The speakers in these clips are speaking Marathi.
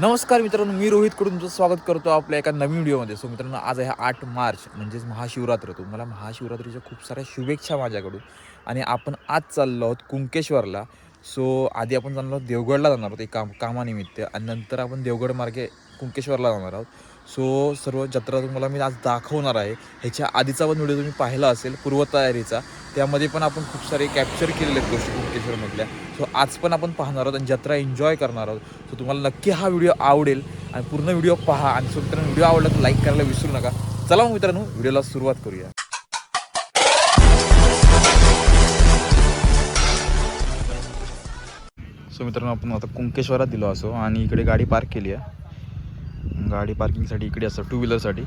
नमस्कार मित्रांनो मी रोहितकडून तुमचं स्वागत करतो आपल्या एका नवीन व्हिडिओमध्ये. सो मित्रांनो आज आहे आठ मार्च म्हणजेच महाशिवरात्र. तुम्हाला महाशिवरात्रीच्या खूप साऱ्या शुभेच्छा माझ्याकडून. आणि आपण आज चाललो आहोत कुंकेश्वरला. सो आधी आपण जाणार आहोत देवगडला जाणार आहोत एक काम कामानिमित्त. आणि नंतर आपण देवगड मार्गे कुंकेश्वरला जाणार आहोत. सो सर्व जत्रा तुम्हाला मी आज दाखवणार आहे. ह्याच्या आधीचा पण व्हिडिओ तुम्ही पाहिला असेल पूर्वतयारीचा. त्यामध्ये पण आपण खूप सारे कॅप्चर केलेले आहेत गोष्टी कुंकेश्वरमधल्या सो आज पण आपण पाहणार आहोत आणि जत्रा एन्जॉय करणार आहोत. सो तुम्हाला नक्की हा व्हिडिओ आवडेल आणि पूर्ण व्हिडिओ पहा आणि सो मित्रांनो व्हिडिओ आवडला तर लाईक करायला विसरू नका. चला मग मित्रांनो व्हिडिओला सुरुवात करूया. सो मित्रांनो आपण आता कुंकेश्वरात दिलो असो आणि इकडे गाडी पार्क केली आहे. गाडी पार्किंगसाठी इकडे असा टू व्हीलरसाठी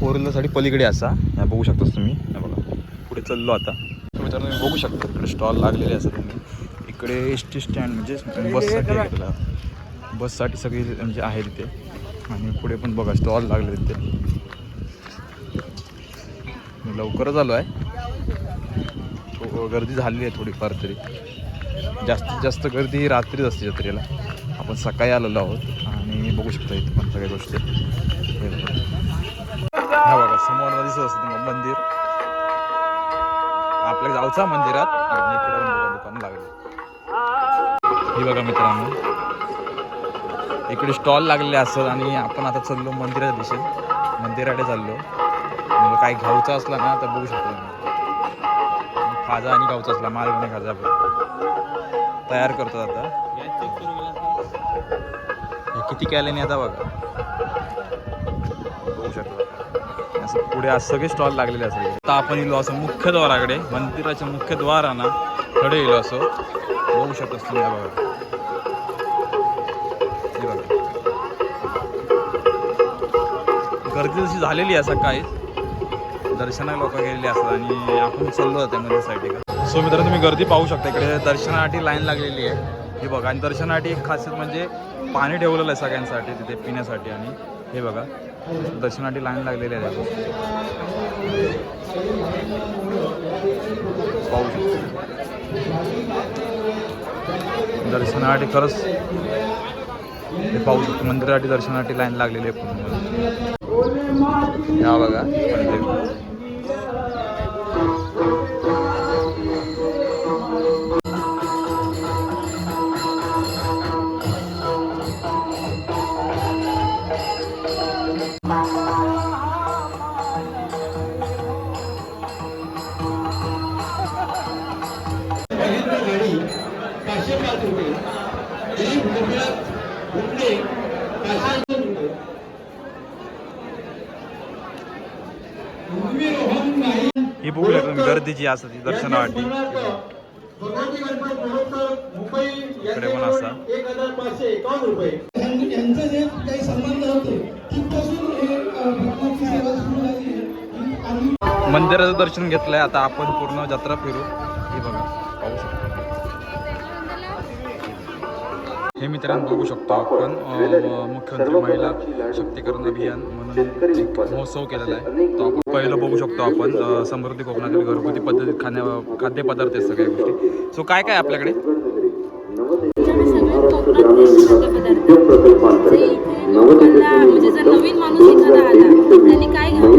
फोर व्हीलरसाठी पलीकडे असा. या बघू शकतास तुम्ही. बघा. पुढे चाललो आता. तर मित्रांनो तुम्ही बघू शकता. इकडे स्टॉल लागलेले असतात तुम्ही. इकडे एस टी स्टँड म्हणजे बससाठी बससाठी सगळी म्हणजे आहे तिथे आणि पुढे पण बघा स्टॉल लागले तिथे लवकरच आलो आहे. हो, हो, गर्दी झालेली आहे थोडीफार तरी. जास्तीत जास्त गर्दी ही रात्रीच असते जत्रेला. आपण सकाळी आलेलो आहोत. आणि बघू शकता इथे पण सगळ्या गोष्टी हा बघा समोर दिसत असतं तुम्हाला मंदिर आपल्या गावचा मंदिरात इकडे दुकान लागले हे बघा मित्रांनो इकडे स्टॉल लागलेले असतात आणि आपण आता चाललो मंदिराच्या दिशेत मंदिराकडे चाललो म्हणजे काही घाऊचा असला ना तर बघू शकतो तुम्ही. खाजा आणि गावचा असला मालवणी खाजा आपण तयार करतो आता किती कॅलेने आता बघा? असं पुढे आज सगळे स्टॉल लागलेले असतात आता आपण येलो असं मुख्य द्वाराकडे मंदिराच्या मुख्य द्वारांना कडे येलो असो. बघू शकतो तुम्ही बघा. गर्दी जशी झालेली आहे सकाळी. दर्शना लोक गेलेली असतात आणि आपण चाललो होते मंदिरसाठी का सो मित्रांनो तुम्ही गर्दी पाहू शकता. इकडे दर्शनासाठी लाईन लागलेली आहे. हे बघा आणि दर्शनासाठी एक खासियत म्हणजे पाणी ठेवलेलं आहे सगळ्यांसाठी तिथे पिण्यासाठी. आणि हे बघा दर्शनासाठी लाईन लागलेली आहे. पाहू दर्शनासाठी खरंच हे पाहू शकतो. मंदिरासाठी दर्शनासाठी लाईन लागलेली आहे. या बघा नाही. ही बघू गर्दी जी असते दर्शनासाठी भगवती गणपती गुणोत्तर मुंबई इकडे पण असा. एक हजार पाचशे एकावन्न रुपये. यांचं जे काही संबंध होते तिथपासून हे भगवानची सेवा सुरू झाली आहे. आणि मंदिराचं दर्शन घेतलंय आता आपण पूर्ण जत्रा फिरू. हे बघा. हे मित्रांनो बघू शकतो आपण. मुख्यमंत्री महिला शक्तीकरण अभियान म्हणून एक महोत्सव केलेला आहे. तो आपण पहिलं बघू शकतो आपण. समृद्धी कोकणातील घरगुती पद्धतीत खाण्या खाद्यपदार्थ आहेत सगळ्या गोष्टी. सो काय काय आपल्याकडे? म्हणजे जर नवीन माणूस एखादा आला त्यांनी काय घ्यावं?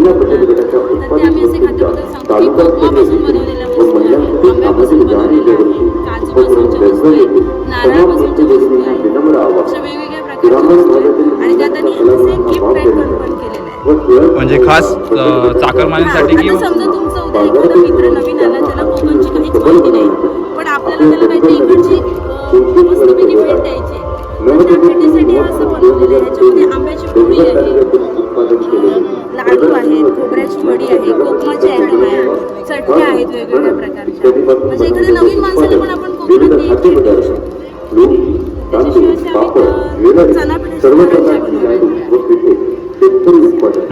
म्हणजे खास आता किंवा समजा तुमचा उद्या एखादा मित्र नवीन आला त्याला कोकणची काहीच माहिती नाही पण आपल्याला त्याला काहीतरी इकडची भेट द्यायची आहे. तर त्या भेटीसाठी हा असं बनवलेलं आहे ह्याच्यामध्ये आंब्याची पोळी आहे लाडू आहेत खोबऱ्याची वडी आहे कोकमाचे आयटम आहे चटण्या आहेत वेगवेगळ्या प्रकारच्या म्हणजे एखाद्या नवीन माणसाला पण आपण कोकणातली एक भेट देऊ शकतो त्याच्याशिवाय आम्ही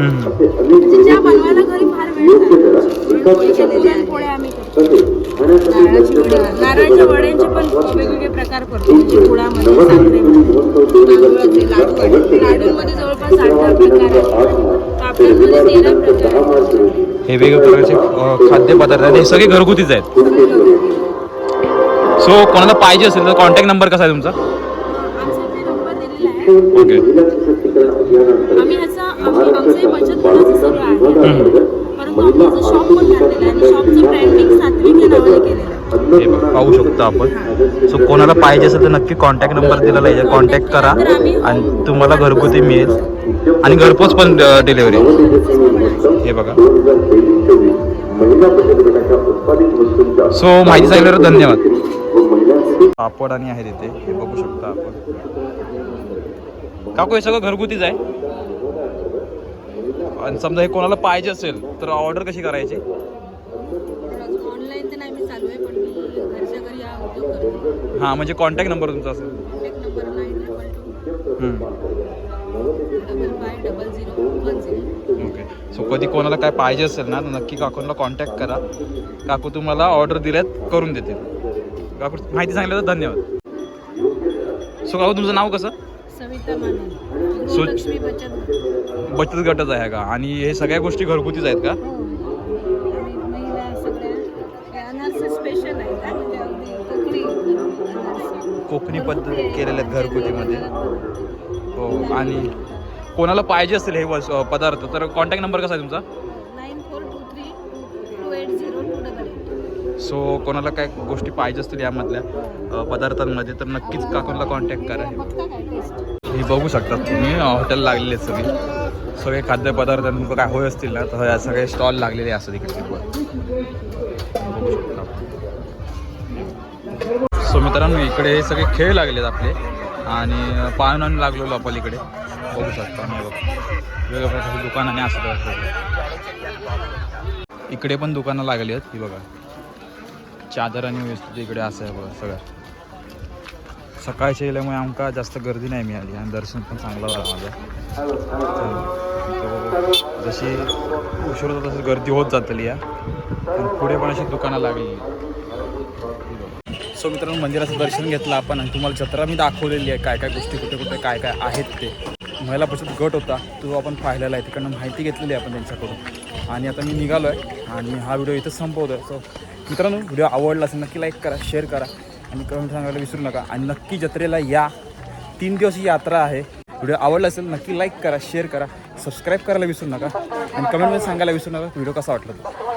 म्हणजे ज्या बनवायला घरी फार वेळ लागतो पोळ्या आम्ही करतो. नारळाची वडी नारळाच्या वड्यांचे पण वेगवेगळे प्रकार करतो. म्हणजे गुळामध्ये साखरेमध्ये तांदूळाचे लाडू आहेत लाडूंमध्ये जवळपास आठ दहा प्रकार आहेत. कापडांमध्ये तेरा प्रकार आहेत हे वेगवेगळ्या प्रकारचे खाद्यपदार्थ आहेत. हे सगळे घरगुतीच आहेत. सो कोणाला पाहिजे असेल तर कॉन्टॅक्ट नंबर कसा आहे तुमचा? आमचा इथे नंबर दिलेला आहे ओके. आम्ही ह्याचा आम्ही आमचंही बचत गटाचं सगळं आहे. परंतु आम्ही याचं शॉप पण टाकलेलं आहे आणि शॉपचं ब्रँडिंग सात्विक या नावाने केलेलं आहे. हे बघ, पाहू शकतो आपण. सो कोणाला पाहिजे असेल तर नक्की कॉन्टॅक्ट नंबर दिलेला आहे कॉन्टॅक्ट करा. आणि तुम्हाला घरगुती मिळेल. आणि घरपोच पण डिलिव्हरी हे बघा. सो माहिती सांगितल्यावर धन्यवाद. पापड आणि आहे तिथे. हे बघू शकता आपण. काकू हे सगळं घरगुतीच आहे? आणि समजा हे कोणाला पाहिजे असेल तर ऑर्डर कशी करायची? ऑनलाईन तर नाही मी चालू आहे पण मी घरच्या घरी हा उद्योग करते. हां म्हणजे कॉन्टॅक्ट नंबर तुमचा असेल. Contact number nine double two hmm. Double five double zero one zero okay so कधी कोणाला काय पाहिजे असेल ना तर नक्की काकूंना कॉन्टॅक्ट करा. काकू तुम्हाला ऑर्डर दिल्यात करून देतील. काकू माहिती सांगितलं तर धन्यवाद. सो काकू तुमचं नाव कसं? सविता माने. सु- बचत गट. बचत गटाचं आहे का? आणि हे सगळ्या गोष्टी घरगुतीच आहेत का? हो. म्हणजे कोकणी. पद्धत केलेल्या आहेत घरगुतीमध्ये. हो आणि कोणाला पाहिजे असेल हे वस पदार्थ तर कॉन्टॅक्ट नंबर कसा आहे तुमचा? सो कोणाला काय गोष्टी पाहिजे असतील यामधल्या पदार्थांमध्ये तर नक्कीच काकूंना कॉन्टॅक्ट करा. हे बघू शकतात तुम्ही हॉटेल लागलेले आहेत सगळे. सगळे खाद्यपदार्थ तुमचं काय होय असतील ना तर सगळे स्टॉल लागलेले असतात इकडे बघू शकता. सो मित्रांनो इकडे हे सगळे खेळ लागलेत आपले. आणि पाहुण्यांनी लागलेलो आपण इकडे. बघू शकता नाही बघ. वेगवेगळ्या प्रकारचे दुकानाने असतात इकडे पण दुकानं लागली आहेत ही बघा. चादर आणि व्यवस्थित इकडे असं आहे बघा सगळं. सकाळच्या गेल्यामुळे आमका जास्त गर्दी नाही मिळाली. आणि दर्शन पण चांगलं झालं माझं. जशी उशीर होता तशी गर्दी होत जातली या पण पुढे पण अशी दुकानं लागली. सो मित्रांनो मंदिराचं दर्शन घेतलं आपण आणि तुम्हाला जत्रा मी दाखवलेली आहे काय काय गोष्टी कुठे कुठे काय काय आहेत ते. महिला बचत गट होता तो आपण पाहिलेला आहे. तिकडनं माहिती घेतलेली आहे आपण त्यांच्याकडून. आणि आता मी निघालो आहे आणि हा व्हिडिओ इथं संपवतो सो मित्रांनो व्हिडिओ आवडला असेल नक्की लाईक करा शेअर करा. आणि कमेंट सांगायला विसरू नका. आणि नक्की जत्रेला या. तीन दिवस ही यात्रा आहे. व्हिडिओ आवडला असेल नक्की लाईक करा शेअर करा सबस्क्राईब करायला विसरू नका. आणि कमेंटमध्ये सांगायला विसरू नका व्हिडिओ कसा वाटला तो.